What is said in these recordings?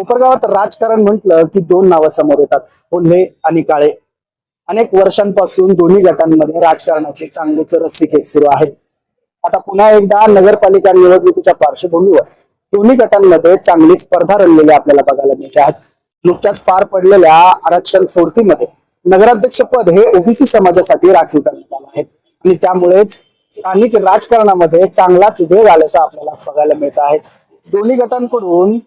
कोपरगावात राजकारण म्हटलं की दोन नावं समोर येतात. कोल्हे आणि काळे. अनेक वर्षांपासून दोन्ही गटांमध्ये राजकारणाची चांगलीच रस्सीखेच सुरू आहे आता पुन्हा एकदा नगरपालिका निवडणुकीच्या पार्श्वभूमीवर दोन्ही गटांमध्ये चांगली स्पर्धा रंगलेली आपल्याला बघायला मिळते आहे. नुकत्याच पार पडलेल्या आरक्षण सोडतीमध्ये नगराध्यक्ष पद हे ओबीसी समाजासाठी राखीव करण्यात आलं आहे. आणि त्यामुळेच स्थानिक राजकारणामध्ये चांगलाच वेग आल्याचं आपल्याला बघायला मिळत आहे. दोन्ही गटांकडून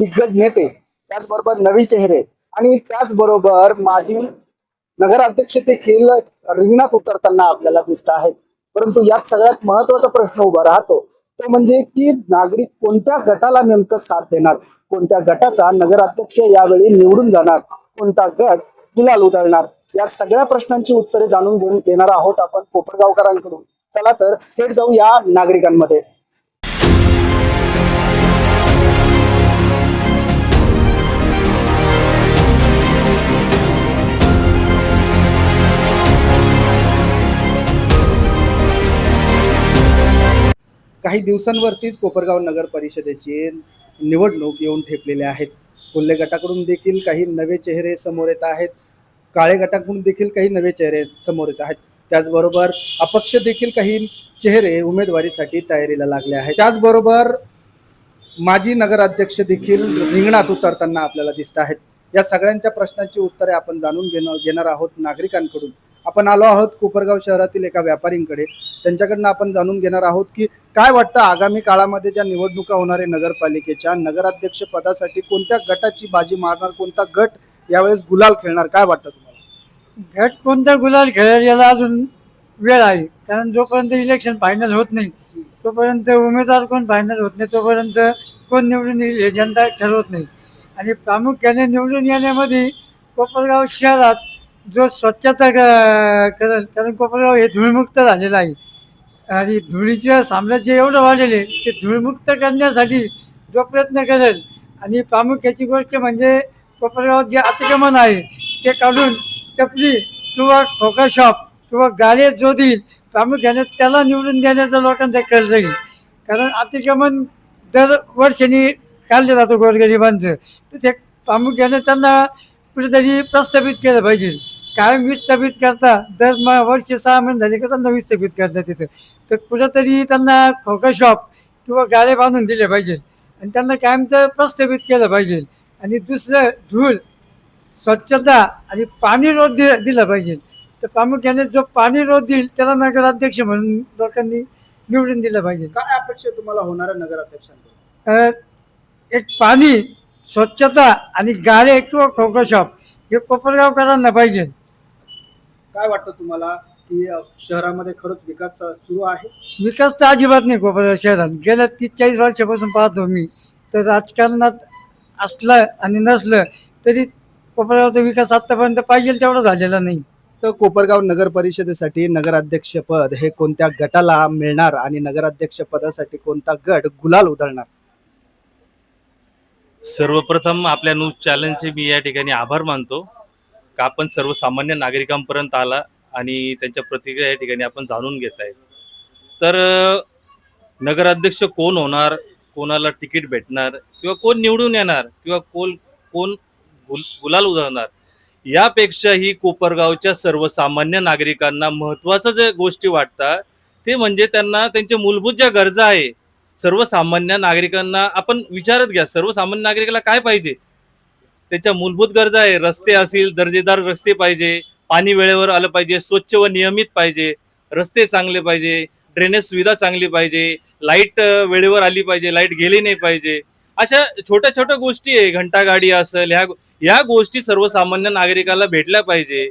दिग्गज नेते त्याचबरोबर नवी चेहरे आणि त्याचबरोबर माजी नगराध्यक्ष देखील रिंगणात उतरताना आपल्याला दिसत आहेत. परंतु यात सगळ्यात महत्त्वाचा प्रश्न उभा राहतो तो म्हणजे की नागरिक कोणत्या गटाला नेमकं साथ देणार? कोणत्या गटाचा नगराध्यक्ष यावेळी निवडून जाणार? कोणता गट गुलाल उधळणार? या सगळ्या प्रश्नांची उत्तरे जाणून घेऊन देणार आहोत आपण कोपरगावकरांकडून. चला तर थेट जाऊ या नागरिकांमध्ये. काही दिवसांवरतीच कोपरगाव नगर परिषदेची निवडणूक येऊन ठेपलेली आहेत कोल्हे गटाकडून देखील काही नवे चेहरे समोर येत आहेत. काळे गटाकडून देखील काही नवे चेहरे समोर येत आहेत. त्याचबरोबर अपक्ष देखील काही चेहरे उमेदवारीसाठी तयारीला लागले आहेत. त्याचबरोबर माजी नगराध्यक्ष देखील रिंगणात उतरताना आपल्याला दिसत आहेत. या सगळ्यांच्या प्रश्नांची उत्तरे आपण जाणून घेणं घेणार आहोत नागरिकांकडून. आपण आलो आहोत कोपरगाव शहरातील एका व्यापारींकडे. त्यांच्याकडनं आपण जाणून घेणार आहोत की काय वाटतं आगामी काळामध्ये ज्या निवडणुका होणारे नगरपालिकेच्या नगराध्यक्ष पदासाठी कोणत्या गटाची बाजी मारणार कोणता गट यावेळेस गुलाल खेळणार काय वाटतं तुम्हाला? गट कोणता गुलाल खेळेल याला अजून वेळ आहे. कारण जोपर्यंत इलेक्शन फायनल होत नाही तोपर्यंत उमेदवार कोण फायनल होत नाही तोपर्यंत कोण निवडून येईल हे जनता ठरवत नाही. आणि प्रामुख्याने निवडून येण्यामध्ये कोपरगाव शहरात जो स्वच्छता क- करेल कारण कोपरगाव हे धूळमुक्त झालेलं आहे. आणि धुळीचं साम्राज्य एवढं वाढलेलं आहे ते धूळमुक्त करण्यासाठी जो प्रयत्न करेल आणि प्रामुख्याची गोष्ट म्हणजे कोपरगावात जे अतिक्रमण आहे ते काढून टपली किंवा खोका शॉप किंवा गाळे जो देईल प्रामुख्याने त्याला निवडून देण्याचा लोकांचा कल राहील. कारण अतिक्रमण दर वर्षाने काढलं जातं गोरगरिबांचं. तर ते प्रामुख्याने त्यांना कुठेतरी प्रस्थापित केलं पाहिजे. कायम विस्थापित करता. दर वर्ष सहा महिने झाले का त्यांना विस्थापित करतात तिथं. तर कुठेतरी त्यांना खोका शॉप किंवा गाळे बांधून दिले पाहिजे. आणि त्यांना कायमचं प्रस्थापित केलं पाहिजे. आणि दुसरं धूळ स्वच्छता आणि पाणी रोज दि दिलं पाहिजे. तर प्रामुख्याने जो पाणी रोज देईल त्याला नगराध्यक्ष म्हणून लोकांनी निवडून दिलं पाहिजे. काय अपेक्षा तुम्हाला होणाऱ्या नगराध्यक्षांकडून? एक पाणी स्वच्छता आणि गाळे किंवा खोका शॉप हे कोपरगावकरांना पाहिजे. काय वाटतं तुम्हाला की शहरामध्ये खरंच विकास सुरू आहे? विकास तर अजिबात नाही कोपरगाव शहरात. गेल्या तीस चाळीस वर्षापासून पाहतो मी. तर राजकारणात असलं आणि नसलं तरी कोपरगावचा विकास आत्तापर्यंत पाहिजे तेवढा झालेला नाही. तर कोपरगाव नगर परिषदेसाठी नगराध्यक्ष पद हे कोणत्या गटाला मिळणार आणि नगराध्यक्ष पदासाठी कोणता गट गुलाल उधळणार? सर्वप्रथम आपल्या न्यूज चॅनलचे मी या ठिकाणी आभार मानतो. का आपण सर्वसामान्य नागरिकांपर्यंत आला आणि त्यांच्या प्रतिक्रिया या ठिकाणी आपण जाणून घेत आहे तर नगराध्यक्ष कोण होणार? कोणाला तिकीट भेटणार? किंवा कोण निवडून येणार? किंवा कोण कोण गुल गुलाल उधळणार? यापेक्षाही कोपरगावच्या सर्वसामान्य नागरिकांना महत्त्वाचं जे गोष्टी वाटतात ते म्हणजे त्यांना त्यांच्या मूलभूत ज्या गरजा आहे सर्वसामान्य नागरिकांना आपण विचारत घ्या सर्वसामान्य नागरिकाला काय पाहिजे? त्याच्या मूलभूत गरजा आहे. रस्ते असतील दर्जेदार रस्ते पाहिजे पाणी वेळेवर आलं पाहिजे स्वच्छ व नियमित पाहिजे रस्ते चांगले पाहिजे ड्रेनेज सुविधा चांगली पाहिजे लाइट वेळेवर आली पाहिजे लाइट गेली नाही पाहिजे. अशा छोट्या छोट्या गोष्टी आहे. घंटागाडी असेल ह्या या गोष्टी सर्वसामान्य नागरिकाला भेटल्या पाहिजे.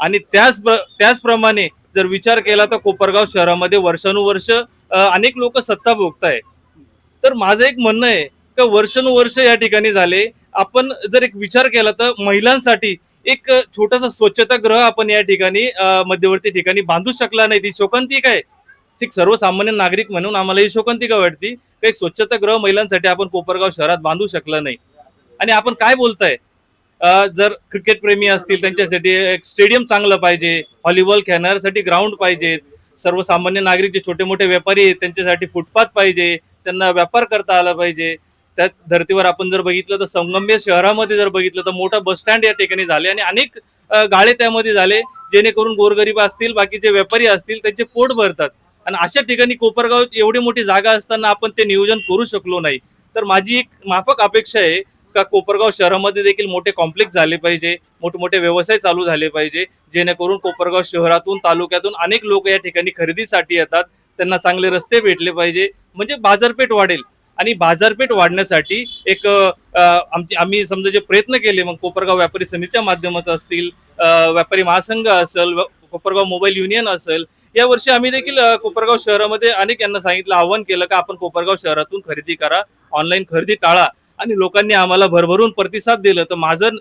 आणि त्याच त्याचप्रमाणे जर विचार केला तर कोपरगाव शहरामध्ये वर्षानुवर्ष अनेक लोक सत्ता भोगताय तर माझं एक म्हणणं आहे का वर्षानुवर्ष या ठिकाणी झाले आपण जर एक विचार केला तर महिलांसाठी एक छोटासा स्वच्छतागृह आपण या ठिकाणी मध्यवर्ती ठिकाणी बांधू शकला नाही. ती शोकांतिक आहे. एक सर्वसामान्य नागरिक म्हणून आम्हाला ही शोकांतिका वाटती. एक स्वच्छतागृह महिलांसाठी आपण कोपरगाव शहरात बांधू शकलं नाही. आणि आपण काय बोलताय? जर क्रिकेट प्रेमी असतील त्यांच्यासाठी एक स्टेडियम चांगलं पाहिजे. व्हॉलीबॉल खेळण्यासाठी ग्राउंड पाहिजे. सर्वसामान्य नागरिक जे छोटे मोठे व्यापारी आहेत त्यांच्यासाठी फुटपाथ पाहिजे. त्यांना व्यापार करता आला पाहिजे. त्याच धर्तीवर आपण जर बघितलं तर संगम्य शहरामध्ये जर बघितलं तर मोठं बस स्टँड या ठिकाणी झाले आणि अनेक गाळे त्यामध्ये झाले जेणेकरून गोरगरीब असतील बाकीचे व्यापारी असतील त्यांचे पोट भरतात. आणि अशा ठिकाणी कोपरगाव एवढी मोठी जागा असताना आपण ते नियोजन करू शकलो नाही. तर माझी एक माफक अपेक्षा आहे का कोपरगाव शहरामध्ये देखील मोठे कॉम्प्लेक्स झाले पाहिजे मोठमोठे व्यवसाय चालू झाले पाहिजे जेणेकरून कोपरगाव शहरातून तालुक्यातून अनेक लोक या ठिकाणी खरेदीसाठी येतात त्यांना चांगले रस्ते भेटले पाहिजे म्हणजे बाजारपेठ वाढेल. आणि बाजारपेठ वाढण्यासाठी एक आमची आम्ही समजा जे प्रयत्न केले मग कोपरगाव व्यापारी समितीच्या माध्यमाचं असतील व्यापारी महासंघ असेल कोपरगाव मोबाईल युनियन असेल या वर्षी आम्ही देखील कोपरगाव शहरामध्ये अनेक यांना सांगितलं आव्हान केलं का आपण कोपरगाव शहरातून खरेदी करा ऑनलाईन खरेदी टाळा. आणि लोकांनी आम्हाला भरभरून प्रतिसाद दिलं. तर माझं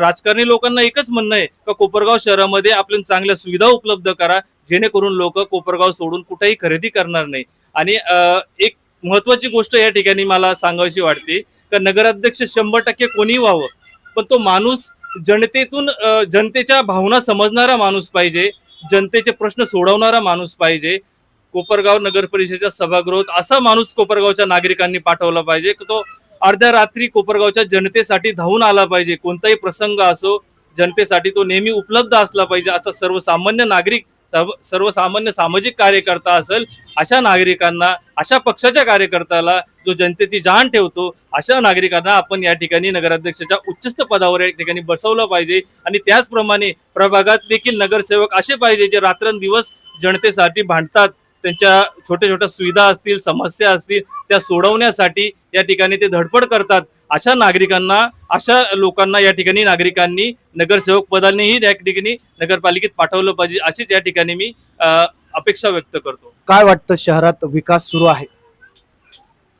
राजकारणी लोकांना एकच म्हणणं आहे का कोपरगाव शहरामध्ये आपल्या चांगल्या सुविधा उपलब्ध करा जेणेकरून लोक कोपरगाव सोडून कुठेही खरेदी करणार नाही. आणि एक महत्वाची गोष्ट या ठिकाणी मला सांगावीशी वाटते. का नगराध्यक्ष शंभर टक्के कोणी व्हावं पण तो माणूस जनतेतून जनतेच्या भावना समजणारा माणूस पाहिजे जनतेचे प्रश्न सोडवणारा माणूस पाहिजे. कोपरगाव नगर परिषदेच्या सभागृहात असा माणूस कोपरगावच्या नागरिकांनी पाठवला पाहिजे. तो अर्ध्या रात्री कोपरगावच्या जनतेसाठी धावून आला पाहिजे. कोणताही प्रसंग असो जनतेसाठी तो नेहमी उपलब्ध असला पाहिजे असा सर्वसामान्य नागरिक सर्व- सर्वसामान्य सामाजिक कार्यकर्ता असेल अशा नागरिकांना अशा पक्षाच्या कार्यकर्त्याला जो जनतेची जाण ठेवतो अशा नागरिकांना आपण या ठिकाणी नगराध्यक्षाच्या उच्चस्त पदावर या ठिकाणी बसवलं पाहिजे. आणि त्याचप्रमाणे प्रभागात देखील नगरसेवक असे पाहिजे जे रात्रंदिवस जनतेसाठी भांडतात. त्यांच्या छोट्या छोट्या सुविधा असतील समस्या असतील त्या सोडवण्यासाठी या ठिकाणी ते धडपड करतात. अशा नागरिकांना अशा लोकांना या ठिकाणी नागरिकांनी नगरसेवक पदानेही त्या ठिकाणी नगरपालिकेत पाठवलं पाहिजे अशीच या ठिकाणी मी अपेक्षा व्यक्त करतो. काय वाटतं शहरात विकास सुरू आहे?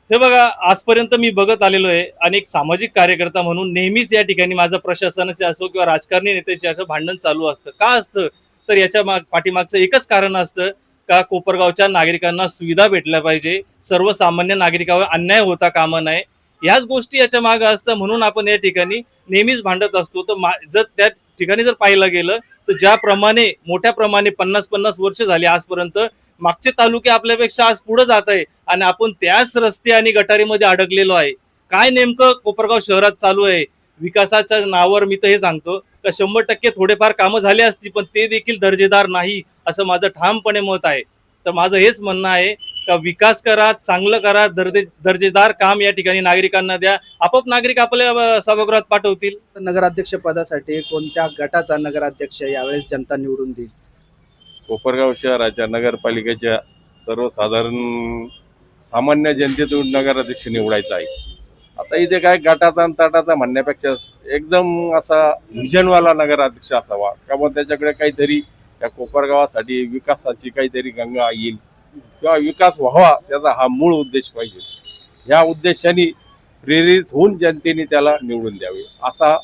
हे बघा आजपर्यंत मी बघत आलेलो आहे आणि एक सामाजिक कार्यकर्ता म्हणून नेहमीच या ठिकाणी माझं प्रशासनाचे असो किंवा राजकारणी नेत्याचे असं भांडण चालू असतं. का असतं? तर याच्या माग पाठीमागचं एकच कारण असतं का कोपरगावच्या नागरिकांना सुविधा भेटल्या पाहिजे सर्वसामान्य नागरिकावर अन्याय होता कामा नये याच गोष्टी याच्या मागे असतं. म्हणून आपण या ठिकाणी नेहमीच भांडत असतो. तर मा- जर त्या ठिकाणी जर पाहिलं गेलं तर ज्याप्रमाणे मोठ्या प्रमाणे पन्नास पन्नास वर्ष झाली आजपर्यंत मागचे तालुके आपल्यापेक्षा आज पुढे जात आहे आणि आपण त्याच रस्ते आणि गटारीमध्ये अडकलेलो आहे. काय नेमकं कोपरगाव शहरात चालू आहे? विकासाच्या नावावर मी तर हे सांगतो का शंभर टक्के थोडेफार कामं झाली असती पण ते देखील दर्जेदार नाही असं माझं ठामपणे मत आहे. तर माझं हेच म्हणणं आहे विकास करा चांगलं करा दर्जे दर्जेदार काम या ठिकाणी नागरिकांना द्या. आपोआप नागरिक आपल्या सभागृहात पाठवतील. तर नगराध्यक्ष पदासाठी कोणत्या गटाचा नगराध्यक्ष यावेळेस जनता निवडून देईल? कोपरगाव शहराच्या नगरपालिकेच्या सर्वसाधारण सामान्य जनतेतून नगराध्यक्ष निवडायचा आहे. आता इथे काय गटाचा आणि तटाचा म्हणण्यापेक्षा एकदम असा व्हिजनवाला नगराध्यक्ष असावा. मग त्याच्याकडे काहीतरी त्या कोपरगावासाठी विकासाची काहीतरी गंगा येईल. किंवा विकास व्हावा त्याचा हा मूळ उद्देश पाहिजे. ह्या उद्देशाने प्रेरित होऊन जनतेने त्याला निवडून द्यावे असा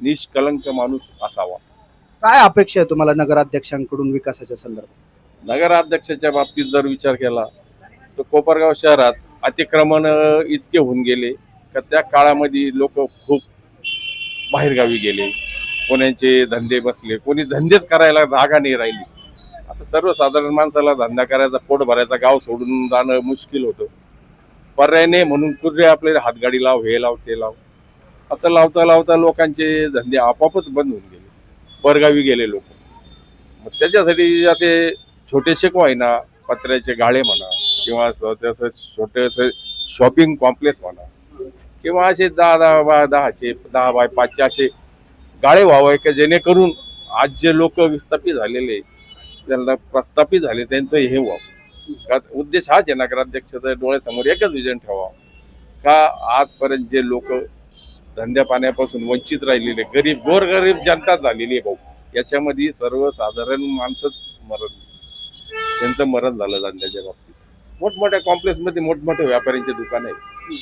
निष्कलंक माणूस असावा. काय अपेक्षा आहे तुम्हाला नगराध्यक्षांकडून विकासाच्या संदर्भात? नगराध्यक्षाच्या बाबतीत जर विचार केला तर कोपरगाव शहरात अतिक्रमण इतके होऊन गेले का त्या काळामध्ये लोक खूप बाहेरगावी गेले. कोणाचे धंदे बसले कोणी धंदेच करायला जागा नाही राहिली. आता सर्वसाधारण माणसाला धंदा करायचा पोट भरायचा गाव सोडून जाणं मुश्किल होतं. पर्याय नाही म्हणून कुठे आपले हातगाडी लाव हे लाव ते लाव. असं लावता लावता लोकांचे धंदे आपोआपच बंद होऊन गेले. परगावी गेले लोक. मग त्याच्यासाठी असे छोटेसे को आहे ना पत्र्याचे गाळे म्हणा किंवा त्याचं छोटेसे शॉपिंग कॉम्प्लेक्स म्हणा किंवा असे दहा दहा बाय दहाचे दहा बाय पाचचे असे गाळे व्हावे का जेणेकरून आज जे लोक विस्थापित झालेले त्यांना प्रस्थापित झाले त्यांचं हे व्हावं. का उद्देश हाच आहे नगराध्यक्षाचा डोळ्यासमोर एकच विजन ठेवा का आजपर्यंत जे लोक धंद्या पाण्यापासून वंचित राहिलेले गरीब गोरगरीब जनता झालेली आहे भाऊ. याच्यामध्ये सर्वसाधारण माणसंच मरण त्यांचं मरण झालं धंद्याच्या बाबतीत. मोठमोठ्या कॉम्प्लेक्समध्ये मोठमोठे व्यापाऱ्यांचे दुकान आहे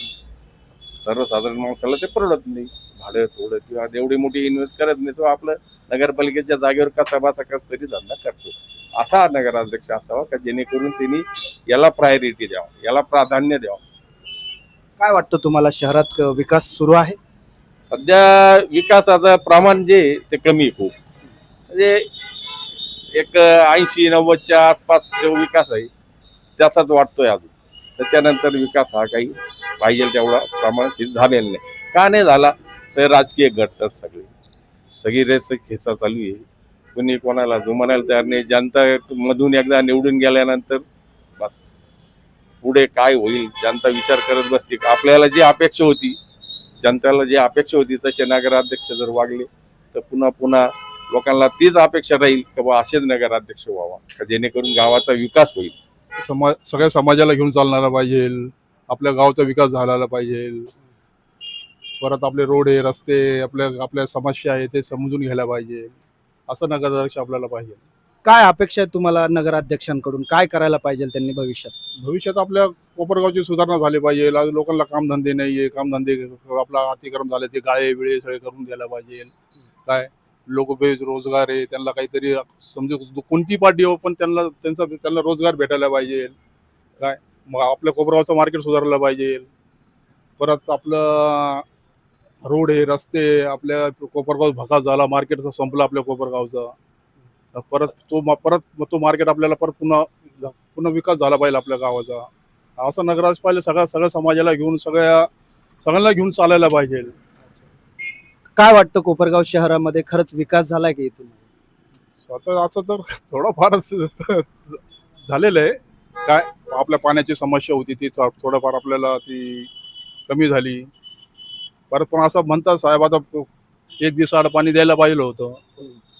सर्वसाधारण माणसाला ते परवडत नाही. भाडं थोडं किंवा एवढी मोठी इन्व्हेस्ट करत नाही तो आपलं नगरपालिकेच्या जागेवर कसा बसा कस तरी धंदा करतो. असा नगराध्यक्ष असावा का जेणेकरून त्यांनी याला प्रायोरिटी द्यावं याला प्राधान्य द्यावं. काय वाटतं तुम्हाला शहरात अ, विकास सुरू आहे? सध्या विकासाचं प्रमाण जे आहे ते कमी आहे खूप. म्हणजे एक ऐंशी नव्वदच्या आसपास जो विकास आहे त्याचाच वाटतोय अजून. त्याच्यानंतर विकास हा काही पाहिजे तेवढा प्रमाणात झालेला नाही. का नाही झाला? ते राजकीय गट सगळे. सगळी रेस खेसा चालू आहे. कुणी कोणाला जो म्हणायला तयार नाही. जनता मधून एकदा निवडून गेल्यानंतर बस. पुढे काय होईल? जनता विचार करत बसते. आपल्याला जी अपेक्षा होती जनतेला जी अपेक्षा होती तसे नगराध्यक्ष जर वागले तर पुन्हा पुन्हा लोकांना तीच अपेक्षा राहील की बा असेच नगराध्यक्ष व्हावा. का जेणेकरून गावाचा विकास होईल. समाज सगळ्या समाजाला घेऊन चालणारा पाहिजे. आपल्या गावचा विकास झाला पाहिजे. परत आपले रोड आहे रस्ते आपल्या आपल्या समस्या आहे ते समजून घ्यायला पाहिजे. असं नगराध्यक्ष आपल्याला पाहिजे. काय अपेक्षा आहे तुम्हाला नगराध्यक्षांकडून? काय करायला पाहिजे त्यांनी भविष्यात? भविष्यात आपल्या कोपरगावची सुधारणा झाली पाहिजे. लोकांना कामधंदे नाहीये. कामधंदे आपला अतिक्रम झाले ते गाळे बिळे सगळे करून द्यायला पाहिजे. काय? लोक बेरोजगार आहे. त्यांना काहीतरी समजू कोणती पार्टी हो पण त्यांना त्यांचा त्यांना रोजगार भेटायला पाहिजे. काय? मग आपल्या कोपरगावचं मार्केट सुधारलं पाहिजे. परत आपलं रोड आहे रस्ते आपल्या कोपरगाव भकास झाला मार्केटचा संपला आपल्या कोपरगावचा. परत तो मा- परत तो मार्केट आपल्याला परत पुन्हा पुन्हा विकास झाला पाहिजे आपल्या गावाचा. असं नगराज पाहिजे सगळ्या सगळ्या समाजाला घेऊन सगळ्या सगळ्यांना घेऊन चालायला पाहिजे. काय वाटतं कोपरगाव शहरामध्ये? खरंच विकास झालाय की इथून? स्वतः असं तर थोडंफार झालेलं आहे. काय आपल्या पाण्याची समस्या होती ती थोडंफार आपल्याला ती कमी झाली. परत पण असं म्हणतात साहेब आता एक दिवसाआड पाणी द्यायला पाहिजे होतं.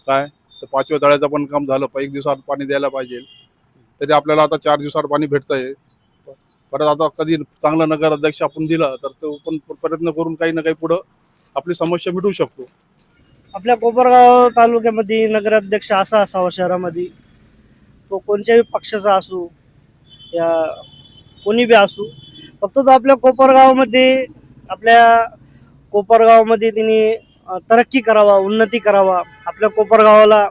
काय? तर पाचव्या तळ्याचं पण काम झालं प- एक दिवसाआड पाणी द्यायला पाहिजे. तरी आपल्याला आता चार दिवसाआड पाणी भेटतंय. परत आता कधी चांगला नगर अध्यक्ष आपण दिला तर तो पण प्रयत्न करून काही ना काही पुढं आपली समस्या मिटवू शकतो. आपल्या कोपरगाव तालुक्यामध्ये नगराध्यक्ष असा असावा शहरामध्ये. तो कोणत्याही पक्षाचा असू या कोणी बी असू फक्त तो आपल्या कोपरगावमध्ये आपल्या कोपरगावमध्ये तिने तरक्की करावा उन्नती करावा. आपल्या कोपरगावाला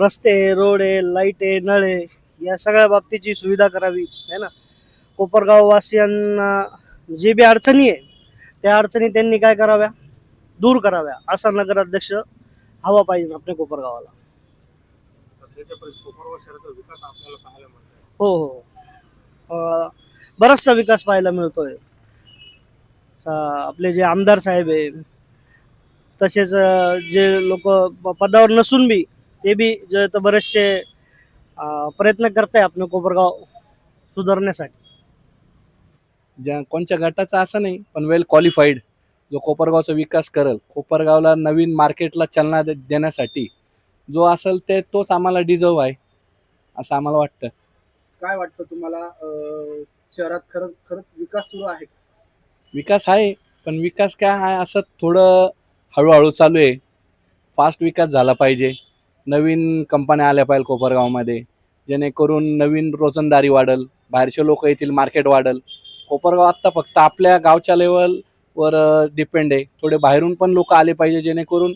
रस्ते रोड आहे लाइट आहे नळ आहे या सगळ्या बाबतीची सुविधा करावी है ना? कोपरगाववासियांना जे बी अडचणी आहे त्या अडचणी त्यांनी काय कराव्या? दूर कराव्या असा नगराध्यक्ष हवा पाहिजे आपल्या कोपरगावाला. हो हो. बराचसा विकास पाहायला मिळतोय. आपले जे आमदार साहेब आहे तसेच जे लोक पदावर नसून बी ते बी जे तर बरेचसे प्रयत्न करताय आपलं कोपरगाव सुधारण्यासाठी. ज्या कोणत्या गटाचा असं नाही पण वेल क्वालिफाईड जो कोपरगावचा विकास करेल कोपरगावला नवीन मार्केटला चालना दे- देण्यासाठी जो असेल ते तोच आम्हाला डिझर्व आहे असं आम्हाला वाटतं. काय वाटतं तुम्हाला अं, शहरात खरंच खरंच विकास सुरू आहे विकास आहे पण विकास काय आहे असं थोडं हळूहळू चालू आहे. फास्ट विकास झाला पाहिजे. नवीन कंपन्या आल्या पाहिजे कोपरगावमध्ये. जेणेकरून नवीन रोजंदारी वाढल बाहेरचे लोक येतील मार्केट वाढल. कोपरगाव आत्ता फक्त आपल्या गावच्या लेवलवर डिपेंड आहे. थोडे बाहेरून पण लोक आले पाहिजे जेणेकरून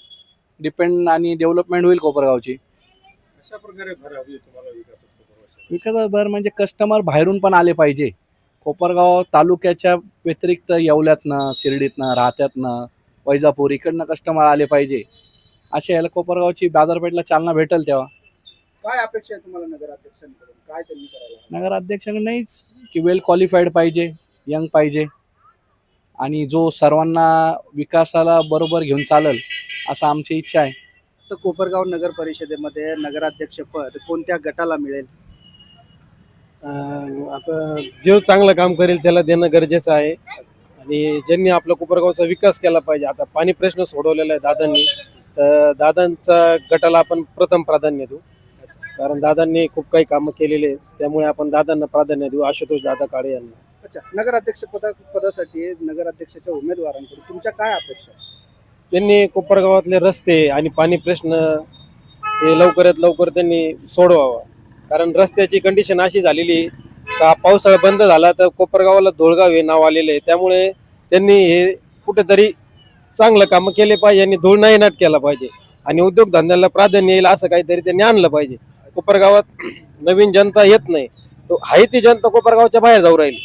डिपेंड आणि डेव्हलपमेंट होईल कोपरगावची. कशा प्रकारे भर हवी तुम्हाला विकासात विकास भर म्हणजे कस्टमर बाहेरून पण आले पाहिजे. कोपरगाव तालुक्याच्या व्यतिरिक्त येवल्यातनं शिर्डीतनं राहत्यातनं वैजापूर इकडनं कस्टमर आले पाहिजे अशा याला कोपरगावची बाजारपेठला चालना भेटेल तेव्हा. काय अपेक्षा आहे तुम्हाला नगराध्यक्षांकडून? काय त्यांनी करायला नगराध्यक्षांकडे नाहीच. की वेल क्वालिफाईड पाहिजे यंग पाहिजे. आणि जो सर्वांना विकासाला बरोबर घेऊन चालेल असं आमची इच्छा आहे. तर कोपरगाव नगर परिषदेमध्ये नगराध्यक्ष पद कोणत्या गटाला मिळेल? आता जो चांगलं काम करेल त्याला देणं गरजेचं आहे. आणि ज्यांनी आपल्या कोपरगावचा विकास केला पाहिजे आता पाणी प्रश्न सोडवलेला आहे दादांनी तर दादांचा गटाला आपण प्रथम प्राधान्य देऊ. कारण दादांनी खूप काही कामं केलेले आहेत त्यामुळे आपण दादांना प्राधान्य देऊ आशुतोष दादा काळे यांना. अच्छा नगराध्यक्ष पदा पदासाठी नगराध्यक्षाच्या उमेदवारांकडून तुमच्या काय अपेक्षा आहेत? त्यांनी कोपरगावातले रस्ते आणि पाणी प्रश्न हे लवकरात लवकर त्यांनी सोडवावा. कारण रस्त्याची कंडिशन अशी झालेली आहे का पावसाळा बंद झाला तर कोपरगावाला धुळगाव हे नाव आलेले आहे. त्यामुळे त्यांनी हे कुठेतरी चांगलं कामं केले पाहिजे आणि धूळ नाही नाट केला पाहिजे. आणि उद्योगधंद्याला प्राधान्य येईल असं काहीतरी त्यांनी आणलं पाहिजे. कोपरगावात नवीन जनता येत नाही. तो आहे ती जनता कोपरगावच्या बाहेर जाऊ राहील.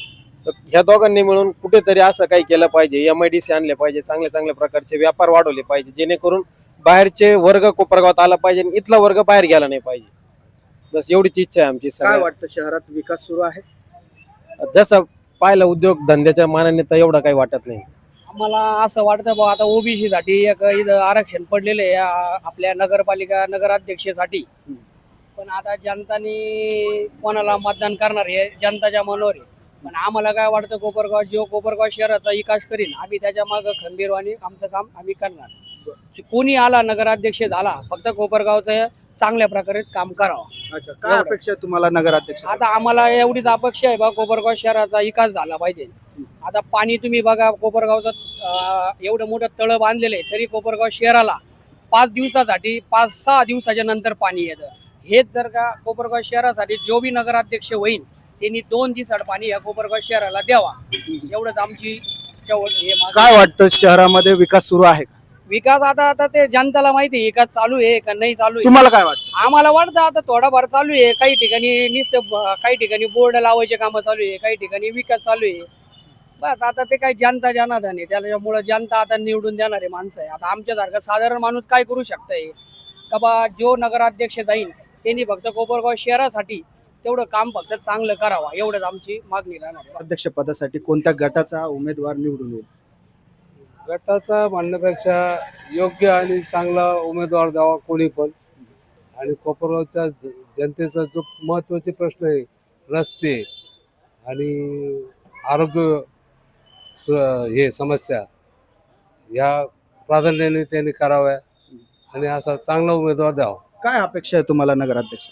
तर ह्या दोघांनी मिळून कुठेतरी असं काही केलं पाहिजे. एम आय डी सी आणले पाहिजे. चांगल्या चांगल्या प्रकारचे व्यापार वाढवले पाहिजे. जेणेकरून बाहेरचे वर्ग कोपरगावात आला पाहिजे आणि इथला वर्ग बाहेर गेला नाही पाहिजे. बस एवढीच इच्छा आहे आमची काय सगळ्या वाटतं शहरात विकास सुरू आहे? जसं पाहिलं उद्योग धंद्याच्या मानाने तर एवढं काही वाटत नाही. आम्हाला असं वाटतं बा आता ओबीसी साठी एक इथं आरक्षण पडलेलं आहे आ- आपल्या नगरपालिका नगराध्यक्षासाठी. पण आता जनतानी कोणाला मतदान करणार हे जनताच्या मनावर आहे. पण आम्हाला काय वाटतं कोपरगाव जो कोपरगाव शहराचा विकास करीन आम्ही त्याच्या मागं खंबीरवाणी आमचं काम आम्ही करणार. कोणी आला नगराध्यक्ष झाला फक्त कोपरगावचं चांगल्या प्रकारे काम करावं. अच्छा काय अपेक्षा आहे तुम्हाला नगराध्यक्ष? आता आम्हाला एवढीच अपेक्षा आहे बा कोपरगाव शहराचा विकास झाला पाहिजे. आता पाणी तुम्ही बघा कोपरगावचं अं, एवढं मोठं तळ बांधलेलं आहे तरी कोपरगाव शहराला पाच दिवसासाठी पाच सहा दिवसाच्या नंतर पाणी येतं. हेच जर का कोपरगाव शहरासाठी जो बी नगराध्यक्ष होईल त्यांनी दोन दिवसाड पाणी या कोपरगाव शहराला द्यावा. एवढंच आमची हे काय वाटतं शहरामध्ये विकास सुरू आहे का? विकास आता आता ते जनताला माहिती आहे विकास चालू आहे का नाही चालू आहे. तुम्हाला काय वाटतं? आम्हाला वाटतं आता थोडाफार चालू आहे. काही ठिकाणी नुसतं ब- काही ठिकाणी बोर्ड लावायचे कामं चालू आहे काही ठिकाणी विकास चालू आहे. बस आता ते काही जनता आहे. त्याच्यामुळे जनता आता निवडून देणारे माणसं आहे. आता आमच्यासारखा साधारण माणूस काय करू शकतंय? का बा जो नगराध्यक्ष जाईल त्यांनी फक्त कोपरगाव शहरासाठी तेवढं काम फक्त चांगलं करावं एवढंच आमची मागणी राहणार आहे. अध्यक्ष पदासाठी कोणत्या गटाचा उमेदवार निवडून येईल? गटाचा म्हणण्यापेक्षा योग्य आणि चांगला उमेदवार द्यावा कोणी पण. आणि कोपरगावच्या जनतेचा जो महत्त्वाचे प्रश्न आहे रस्ते आणि आरोग्य हे समस्या या प्राधान्याने त्यांनी कराव्या आणि असा चांगला उमेदवार द्यावा. काय अपेक्षा आहे तुम्हाला नगराध्यक्ष?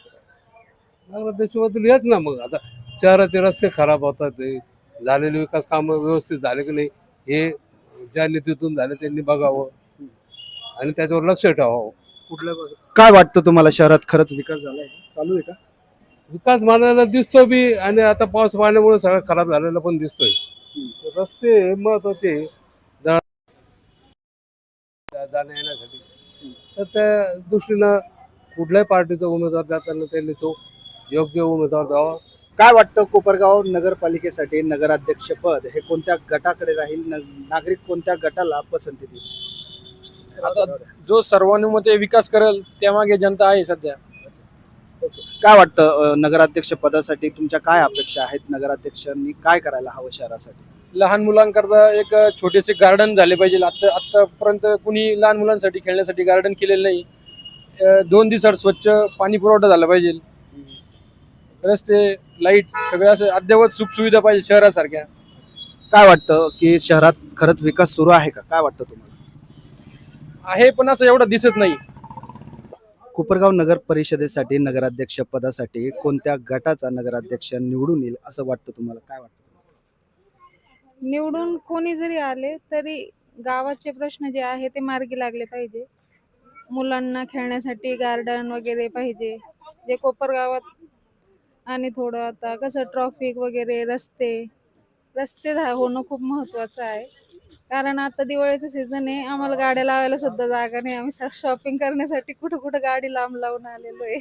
नगराध्यक्षाबद्दल हेच ना मग. आता शहराचे रस्ते खराब होतात ते झालेले विकास कामं व्यवस्थित झाले की नाही हे ज्या नीतीतून झाले त्यांनी बघावं. आणि त्याच्यावर लक्ष ठेवावं. कुठल्या काय वाटतं तुम्हाला शहरात खरंच विकास झालाय? का? चालू आहे का? विकास मानायला दिसतो बी आणि आता पाऊस पाण्यामुळे सगळं खराब झालेला पण दिसतोय. रस्ते महत्त्वाचे. जाण्या येण्यासाठी. तर त्या दृष्टीनं कुठल्याही पार्टीचा उमेदवार जाताना त्यांनी तो योग्य उमेदवार द्यावा. काय वाटतं कोपरगाव नगरपालिकेसाठी नगराध्यक्ष पद हे कोणत्या गटाकडे राहील? न- नागरिक कोणत्या गटाला पसंती देईल आता जो सर्वानुमते विकास करेल त्यामागे जनता आहे सध्या. काय वाटतं अं, नगराध्यक्ष पदासाठी तुमच्या काय अपेक्षा आहेत? नगराध्यक्षांनी काय करायला हवं शहरासाठी? लहान मुलांकरता एक छोटेसे गार्डन झाले पाहिजे. आता आतापर्यंत कुणी लहान मुलांसाठी खेळण्यासाठी गार्डन केलेलं नाही. अं, दोन दिवसात स्वच्छ पाणी पुरवठा झाला पाहिजे. रस्ते लाइट सगळं असं अद्ययावत सुखसुविधा पाहिजे शहरासारख्या. काय वाटतं की शहरात खरंच विकास सुरू आहे का? काय वाटतं तुम्हाला? आहे पण असं एवढं दिसत नाही. कोपरगाव नगर परिषदेसाठी नगराध्यक्ष पदासाठी कोणत्या गटाचा नगराध्यक्ष निवडून येईल असं वाटतं तुम्हाला? काय वाटतं निवडून कोणी जरी आले तरी गावाचे प्रश्न जे आहे ते मार्गी लागले पाहिजे. मुलांना खेळण्यासाठी गार्डन वगैरे पाहिजे. जे कोपरगावात आणि थोडं आता कसं ट्रॉफिक वगैरे रस्ते रस्ते होणं खूप महत्त्वाचं आहे. कारण आता दिवाळीचं सीझन आहे आम्हाला गाड्या लावायला सुद्धा जागा नाही. आम्ही शॉपिंग करण्यासाठी कुठं कुठं गाडी लांब लावून आलेलो आहे.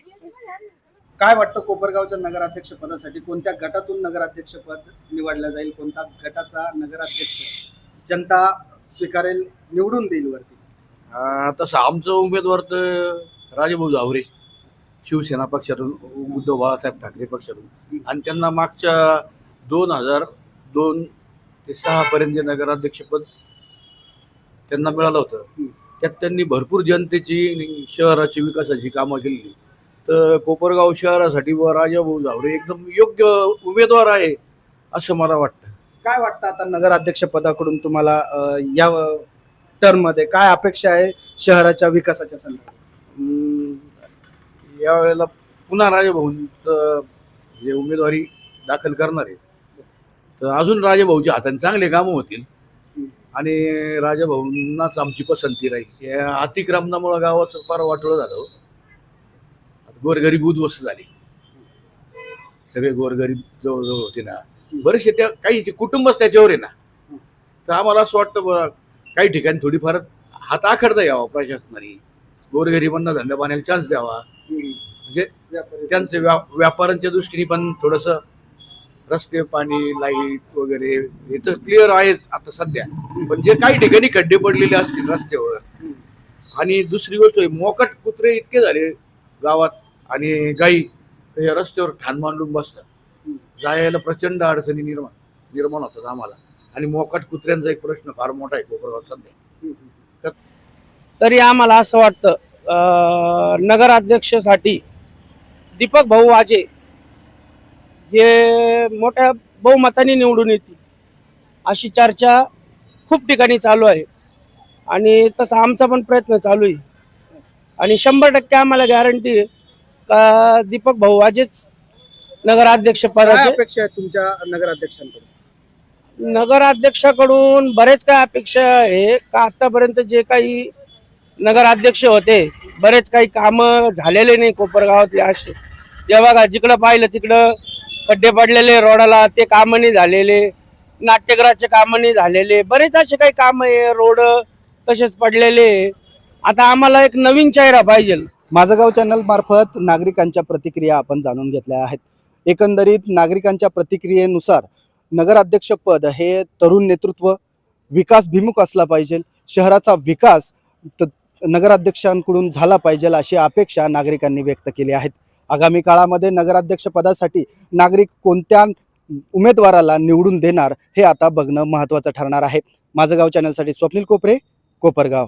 काय वाटतं कोपरगावच्या नगराध्यक्ष पदासाठी? कोणत्या गटातून नगराध्यक्ष पद निवडलं जाईल? कोणत्या गटाचा नगराध्यक्ष जनता स्वीकारेल? निवडून देईल वरती. तसं आमचं उमेदवार तर राजेभाऊ जावरे शिवसेना पक्षातून उद्धव बाळासाहेब ठाकरे पक्षातून. आणि त्यांना मागच्या दोन हजार दोन ते सहापर्यंत जे नगराध्यक्षपद त्यांना मिळालं होतं. त्यात त्यांनी भरपूर जनतेची शहराची विकासाची कामं केली. तर कोपरगाव शहरासाठी व राजाभाऊ जावरे एकदम योग्य उमेदवार आहे असं मला वाटतं. काय वाटतं आता नगराध्यक्ष पदाकडून तुम्हाला या टर्ममध्ये काय अपेक्षा आहे शहराच्या विकासाच्या संदर्भात? यावेळेला पुन्हा राजेभाऊंचं जे उमेदवारी दाखल करणार आहे तर अजून राजेभाऊच्या हाताने चांगले कामं होतील. आणि राजाभाऊंनाच आमची पसंती राहील. या अतिक्रमणामुळं गावाचं फार वाटोळं झालं हो. गोरगरीब उद्ध्वस्त झाली. सगळे गोरगरीब जवळजवळ होते ना. बरेचसे त्या काही कुटुंबच त्याच्यावर आहे ना. तर आम्हाला असं वाटतं काही ठिकाणी थोडीफार हात आखडता यावा प्रशासनाने. गोरगरिबांना धंदा पाण्याला चान्स द्यावा. म्हणजे त्यांचे व्या व्यापारांच्या दृष्टीने पण थोडस रस्ते पाणी लाइट वगैरे हे तर क्लिअर आहेच आता सध्या. पण जे काही ठिकाणी खड्डे पडलेले असतील रस्त्यावर आणि दुसरी गोष्ट मोकट कुत्रे इतके झाले गावात आणि गाई हे रस्त्यावर ठाण मांडून बसतात. जायला प्रचंड अडचणी निर्माण निर्माण होतात आम्हाला. आणि मोकट कुत्र्यांचा एक प्रश्न फार मोठा आहे कोपरगाव सध्या. तरी आम्हाला असं वाटतं नगराध्यक्षसाठी दीपक भाऊ वाजे हे मोठ्या बहुमताने निवडून येतील अशी चर्चा खूप ठिकाणी चालू आहे. आणि तसा आमचा पण प्रयत्न चालू आहे. आणि शंभर टक्के आम्हाला गॅरंटी आहे का दीपक भाऊ वाजेच नगराध्यक्ष काय पदाचे अपेक्षा आहेत तुमच्या नगराध्यक्षांकडून? नगराध्यक्षाकडून बरेच काय अपेक्षा आहे. का आतापर्यंत जे काही नगराध्यक्ष होते. बरेच काही कामं झालेले नाही कोपरगावातले असे. जेव्हा का जिकडं पाहिलं तिकडं खड्डे पडलेले रोडाला ते कामं नाही झालेले. नाट्यगृहाचे कामं नाही झालेले. बरेच असे काही कामं आहे रोड तसेच पडलेले आहे. आता आम्हाला एक नवीन चेहरा पाहिजे. माझं गाव चॅनल मार्फत नागरिकांच्या प्रतिक्रिया आपण जाणून घेतल्या आहेत. एकंदरीत नागरिकांच्या प्रतिक्रियेनुसार नगराध्यक्ष पद हे तरुण नेतृत्व विकास भिमुख असला पाहिजे. शहराचा विकास त- नगराध्यक्षांकडून झाला पाहिजे अशी अपेक्षा नागरिकांनी व्यक्त केली आहेत. आगामी काळामध्ये नगराध्यक्ष पदासाठी नागरिक कोणत्या उमेदवाराला निवडून देणार हे आता बघणं महत्त्वाचं ठरणार आहे. माझं गाव चॅनलसाठी स्वप्नील कोपरे कोपरगाव.